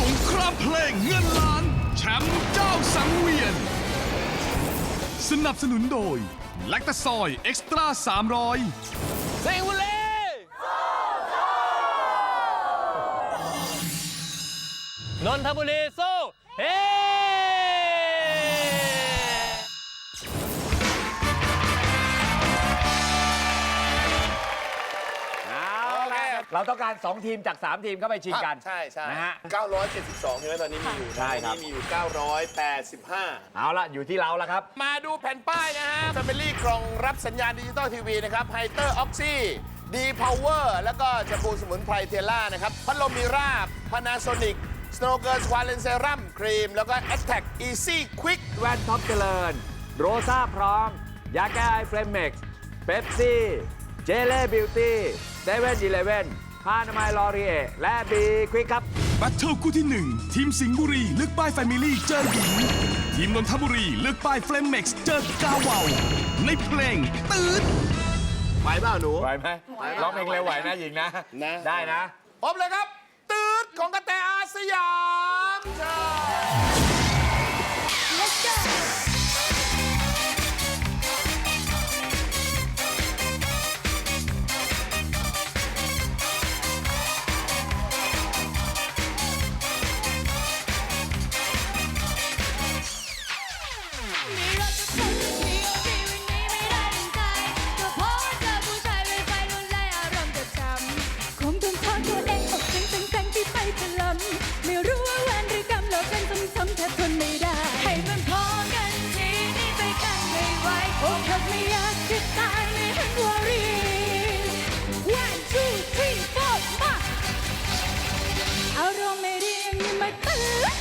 สงครามเพลงเงินล้านแชมป์เจ้าสังเวียน สนับสนุนโดยแลคตาซอยเอ็กซ์ตร้า300เซงบุรีนนทบุรีสู้ เอาละเราต้องการ 2 ทีมจาก 3 ทีมเข้าไปชิงกัน ใช่ใช่นะฮะ972ใช่ไหมตอนนี้มีอยู่ใช่ครับ ตอนนี้มีอยู่ 985 เอาละอยู่ที่เราแล้วครับ มาดูแผ่นป้ายนะฮะ Family กล่องรับสัญญาณดิจิตอลทีวีนะครับไฮเตอร์ออกซี่ดีพาวเวอร์แล้วก็แชมพูสมุนไพรเทล่านะครับ พัดลมมีราบพานาโซนิกสโนเกิร์สควาเลนเซรัมครีม แล้วก็ a t t a c k Easy Quick แว่นท็อปเจริญ โรซ่าพร้อม ยาแก้ไอเฟรมเม็กซ์เบปซี่ เจเล่บิวตี้เซเว่นอีเลเว่นผ้าอนามัยลอรีเอและบีควิกครับ แบทเทิลคู่ที่ 1 ทีมสิงห์บุรีเลือกป้ายแฟมิลี่เจอหญิง ทีมนนทบุรีเลือกป้ายเฟลมเม็กซ์เจอกาวาวในเพลงตืดไหวเปล่าหนู ไหวไหมร้องเพลงเร็วไหวนะหญิงนะ นะ ได้นะ พบเลยครับ ตืดของกระแตอาสยามใช่มี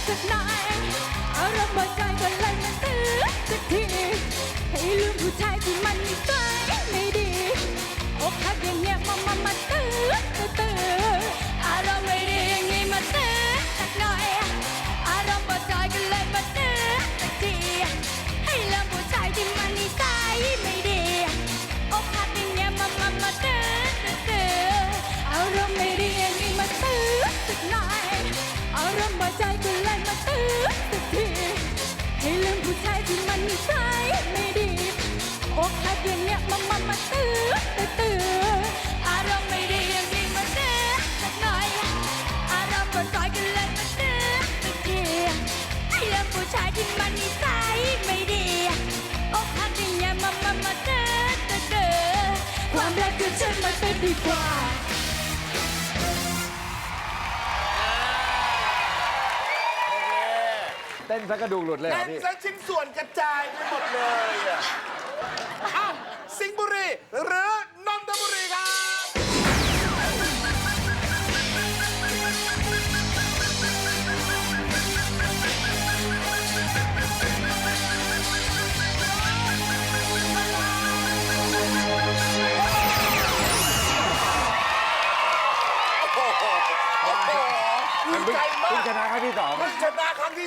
สักหน่อยอารมณ์หมดใจก็เลยมาเตือนสักทีให้ลืมผู้ชายที่มันนิสัยไม่ดีอกหักอย่างเงี้ยมามามาตื้อตื้ออารมณ์ไม่ อกหักอย่างเงี้ยมามามาเตือนเตือนอารมณ์ไม่ดีอย่างนี้มาเตือนสักหน่อย อารมณ์หมดใจก็เลยมาเตือนสักทีให้ลืมผู้ชายที่มันนิสัยไม่ดีอกหักอย่างเงี้ยมามามาเตือนเตือนความรักคือฉันมันเป็นดีกว่าเต้นซะกระดูกหลุดเลยเหรแน่อนพี่ ซะชิ้นส่วนกระจายไปหมดเลยอะ อ้าวสิงห์บุรีหรือ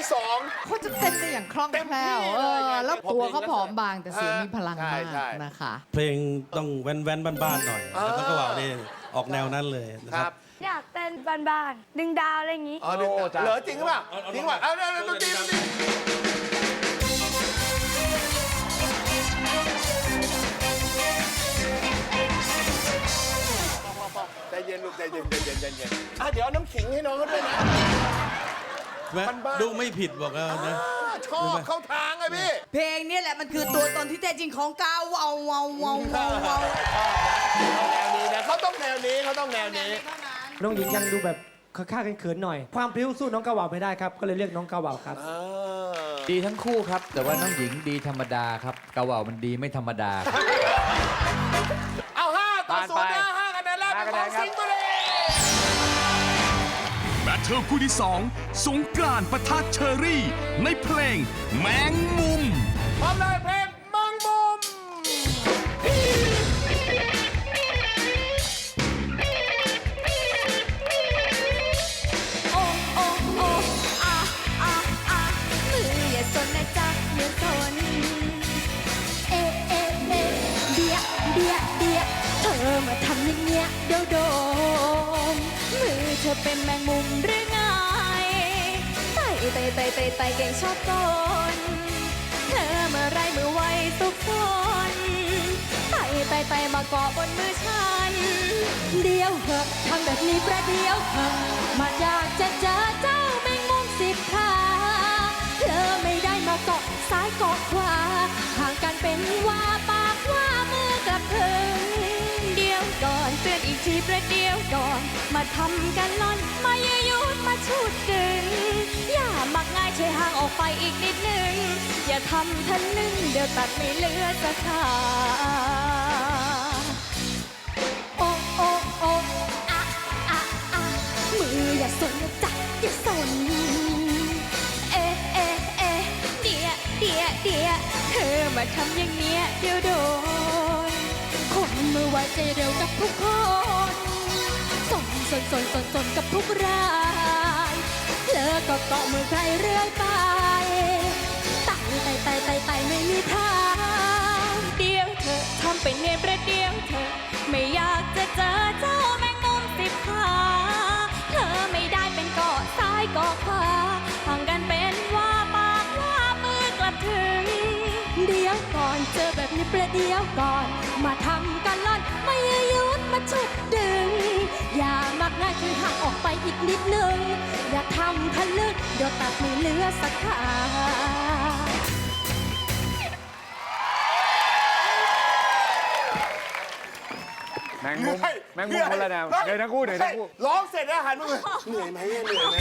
ที่สอง เขาจะเต้นได้อย่างคล่องเต็มแคล่วที่เอเลยอไงแล้วผมตัวเห็นเขาแล้วผอมบางแต่เสียงอ่ามีมีพลังใช่มากใช่ นะคะ เพลงต้องแว้นแว้นๆบ้านๆหน่อยแล้วก็กระว่านี่ออกแนวนั้นเลยนะคครัรับ บ อยากเต้นบ้านๆดึงดาวอะไรอย่างนี้ อ๋อดึงโอ้จ้ะเหลือจริงหรือเปล่าจริงหรือเปล่าเอาเอาเอาดนตรีดนตรีใจเย็นลูกใจเย็นใจเย็นใจเย็นอะเดี๋ยวเอาน้ำขิงให้น้องเขาด้วยนะ แวะบ้านๆ ดูไม่ผิดบอกแล้วนะ อ่าชอบเข้าทางไงพี่ เพลงนี้แหละมันคือตัวตนที่แท้จริงของกาวาววาววาววาววาวแนวนี้นะเขาต้องแนวนี้เขาต้องแนวนี้ น้องหญิงยังดูแบบค่าๆเขินๆหน่อย ความพริ้วสู้น้องกาวาวไม่ได้ครับ ก็เลยเรียกน้องกาวาวครับ ดีทั้งคู่ครับ แต่ว่าน้องหญิงดีธรรมดาครับกะเหว่ามันดีไม่ธรรมดาครับ แบทเทิลคู่ที่ 2 สงกรานต์ปะทะเชอรี่ ในเพลงแมงมุม พร้อมเลยเพล เธอเป็นแมงมุมหรือไงไต่ไต่ไต่ไต่ไต่เก่งชอบกลเธอเมื่อไรมือไวสุกซนไต่ไต่ไต่มาเกาะบนมือฉัน เดียวเหอะทำแบบนี้ประเดียวเหอะมาอยากจะเจอเจ้าแมงมุมสิบขาเธอไม่ได้มาเกาะซ้ายเกาะขวาห่างกันเป็นว่าปากว่ามือกับถึงเดียวก่อนเตือนอีกทีประเดียว มาทำกันล่อน มาเยยุดมาชุดกึง อย่ามักง่ายช่วยห่างออกไปอีกนิดนึง อย่าทำทะลึ่งเดี๋ยวตัดไม่เหลือสักขาโอ้โอ้โอ้อะอะอะมืออย่าสนนะจ๊ะอย่าสน เอะเอะเอะเดียเดียเดียเธอมาทำอย่างเนี้ยเดี๋ยวโดนคนมือไวใจเร็วกับทุกคน ทุกรายเธอก็เกาะมือใครเรื่อยไปไต่ไต่ไต่ไต่ไต่ไม่มีทางเดียวเธอทำเป็นเนียนประเดียวเธอ ไม่อยากจะเจอเจ้าแมงมุมสิบขาเธอไม่ได้เป็นเกาะซ้ายเกาะขวาห่างกันเป็นว่าปากว่ามือกลับถึง เดี๋ยวก่อนเจอแบบนี้ประเดี๋ยวก่อน มาทำกันล คือห่างออกไปอีกนิดนึง อย่าทำทะลึกเดี๋ยวตัดไม่เหลือสักขาแมงมุมแมงมุมคนละแนวเหนื่อยทั้งคู่เหนื่อยทั้งคู่ร้องเสร็จแล้วหันมาเหนื่อยไหมเหนื่อยไหม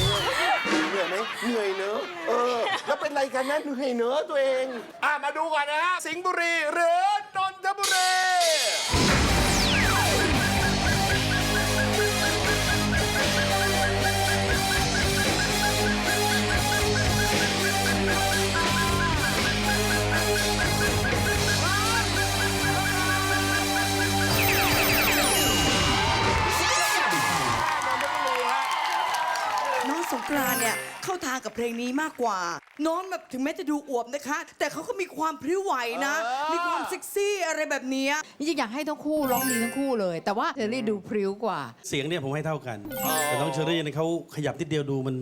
เหนื่อยไหมเหนื่อยเนอะเออ แล้วเป็นไรกันนะเหนื่อยเนอะตัวเอง อะมาดูก่อนนะฮะสิงห์บุรีหรือนนทบุรี สงกรานต์เนี่ยเข้าทางกับเพลงนี้มากกว่า น้องแบบถึงแม้จะดูอวบนะคะ แต่เขาก็มีความพริ้วไหวนะ เออ มีความเซ็กซี่อะไรแบบเนี้ยจริงๆอยากให้ทั้งคู่ร้องดีทั้งคู่เลย แต่ว่าเชอรี่ดูพริ้วกว่า เสียงเนี่ยผมให้เท่ากัน แต่น้องเชอรี่เนี่ยเขาขยับนิดเดียวดูมัน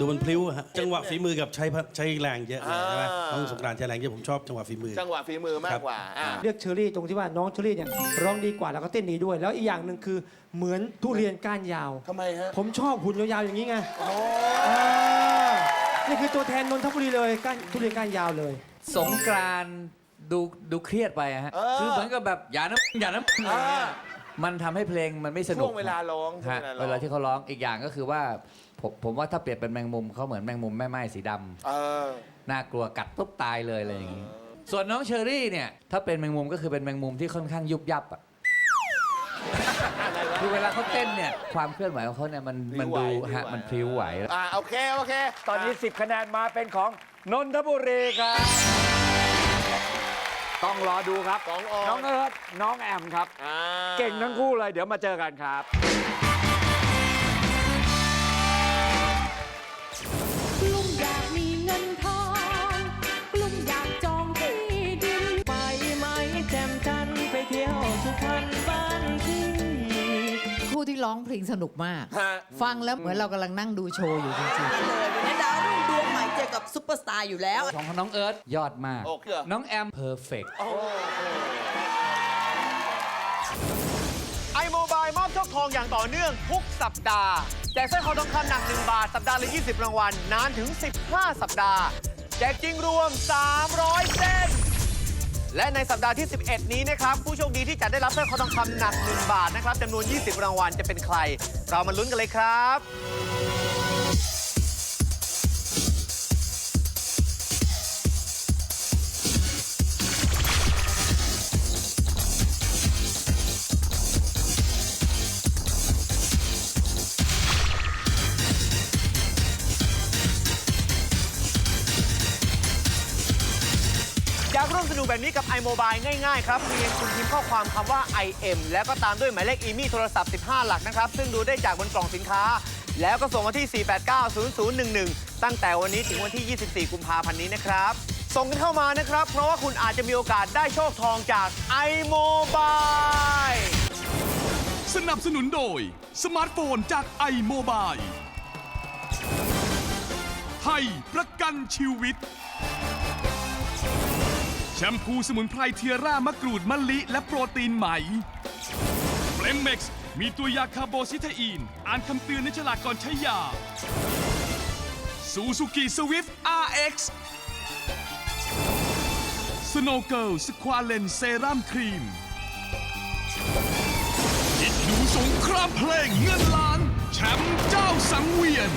ดูมันพลิ้วอะฮะจังหวะฝีมือกับใช้พะใช้แรงเยอะเลยใช่ไหมอ่า น้องสงกรานต์ใช้แรงเยอะผมชอบจังหวะฝีมือ จังหวะฝีมือมากกว่าอะ เลือกเชอรี่ตรงที่ว่าน้องเชอรี่เนี่ยร้องดีกว่าแล้วก็เต้นดีด้วย แล้วอีกอย่างหนึ่งคือเหมือนทุเรียนก้านยาว ทำไมฮะ ผมชอบหุ่นยาวๆอย่างนี้ไงอ่านี่คือตัวแทนนนทบุรีเลยก้านทุเรียนก้านยาวเลย สงกรานต์ดูดูเครียดไปอะฮะ เออ คือเหมือนกับแบบอย่าน้ำอย่าน้ำอะไรเงี้ย มันทำให้เพลงมันไม่สนุกช่วงเวลาร้องช่วงฮะเวลาร้อง เวลาที่เขาร้องอีกอย่างก็คือว่าผมผมว่าถ้าเปรียบเป็นแมงมุมเขาเหมือนแมงมุมแม่ไม้สีดำ เออ น่ากลัวกัดปุ๊บตายเลยอะไรอย่างนี้ ส่วนน้องเชอรี่เนี่ย ถ้าเป็นแมงมุมก็คือเป็นแมงมุมที่ค่อนข้างยุบยับอะคือเวลาเขาเต้นเนี่ย ความเคลื่อนไหวของเขาเนี่ยมันมันดูพริ้วไหวฮะมันพริ้วไหว อะโอเค โอเค ตอนนี้ 10 คะแนนมาเป็นของนนทบุรีครับ ต้องรอดูครับสองออน น้องเอิร์ธน้องแอมครับ อ่าเก่งทั้งคู่เลยเดี๋ยวมาเจอกันครับกลุ่มอยากมีเงินทองกลุ่มอยากจองที่ดิน ไปไหมแจ่มจันไปเที่ยวสุพรรณบ้านที่คู่ที่ร้องเพลงสนุกมาก ฮะฟังแล้วเหมือนเรากำลังนั่งดูโชว์อยู่จริงเลยวัน กับซุปเปอร์สตาร์อยู่แล้ว ของน้องเอิร์ธยอดมาก โอเค น้องแอมเพอร์เฟกไอโมบายมอบโชคทองอย่างต่อเนื่องทุกสัปดาห์ แจกสร้อยคอทองคำหนัก 1 บาท สัปดาห์ละ 20 รางวัลนานถึง 15 สัปดาห์ แจกจริงรวม 300 เส้น และในสัปดาห์ที่ 11 นี้นะครับ ผู้โชคดีที่จะได้รับสร้อยคอทองคำหนัก 1 บาทนะครับจำนวน 20 รางวัลจะเป็นใคร เรามาลุ้นกันเลยครับ อยากร่วมสนุกแบบนี้กับ iMobile ง่ายๆ ครับเพียงคุณพิมพ์ข้อความคำว่า IM แล้วก็ตามด้วยหมายเลขอีมี่โทรศัพท์ 15 หลักนะครับ ซึ่งดูได้จากบนกล่องสินค้า แล้วก็ส่งมาที่ 4890011 ตั้งแต่วันนี้ถึงวันที่ 24 กุมภาพันธ์นี้นะครับ ส่งกันเข้ามานะครับ เพราะว่าคุณอาจจะมีโอกาสได้โชคทองจาก iMobile สนับสนุนโดย สมาร์ทโฟนจาก iMobile ไทยประกันชีวิต แชมพูสมุนไพรเทียร่ามะกรูดมะลิ และโปรตีนไหมเฟลมเม็กซ์มีตัวยาคาร์โบซิเทอีน อ่านคำเตือนในฉลากก่อนใช้ยาซูซูกิสวิฟ RX สโนเกิลสควาเลนเซรั่มครีมอิดดูสงครามเพลงเงินล้าน แชมป์เจ้าสังเวียน